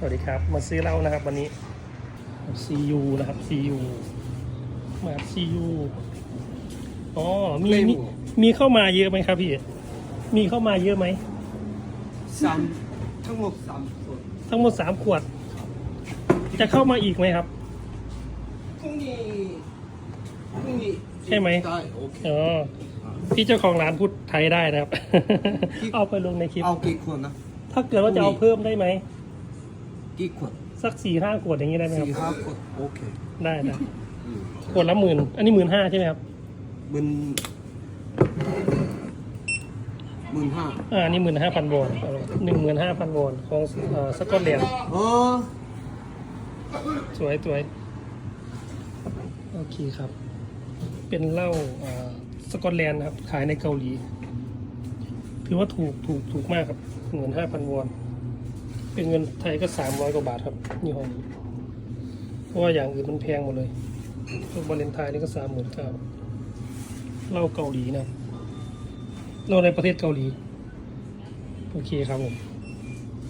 สวัสดีครับ มาซื้อเหล้านะครับ วันนี้ CU นะครับ CU มา CU อ๋อมีมีมีเข้ามาเยอะไหมครับพี่ มีเข้ามาเยอะไหมสามทั้งหมดสามคนทั้งหมดสามขวด จะเข้ามาอีกไหมครับพรุ่งนี้พรุ่งนี้ใช่ไหมได้โอเคอ๋อพี่เจ้าของร้านพูดไทยได้นะครับพี่เอาไปลงในคลิปเอากี่คนนะถ้าเกิดว่าจะเอาเพิ่มได้ไหม กี่คนสักสี่ห้าขวดอย่างนี้ได้ไหมครับสี่ห้าคนโอเคได้ได้อืมขวดละหมื่นอันนี้หมื่นห้าใช่ไหมครับหมื่นหมื่นห้าอ่านี่หมื่นห้าพันวอนหนึ่งหมื่นห้าพันวอนของเอ่อสกอตแลนด์เออสวยสวยโอเคครับ เป็นเหล้าอ่าสกอตแลนด์นะครับขายในเกาหลี ถือว่าถูกถูกถูกมากครับหมื่นห้าพันวอน เป็นเงินไทยก็สามร้อยกว่าบาทครับยี่ห้อนี้เพราะว่าอย่างอื่นมันแพงหมดเลยพวกวาเลนไทน์นี่ก็สามหมื่นเก้าเหล้าเกาหลีนะครับเหล้าในประเทศเกาหลี โอเคครับผม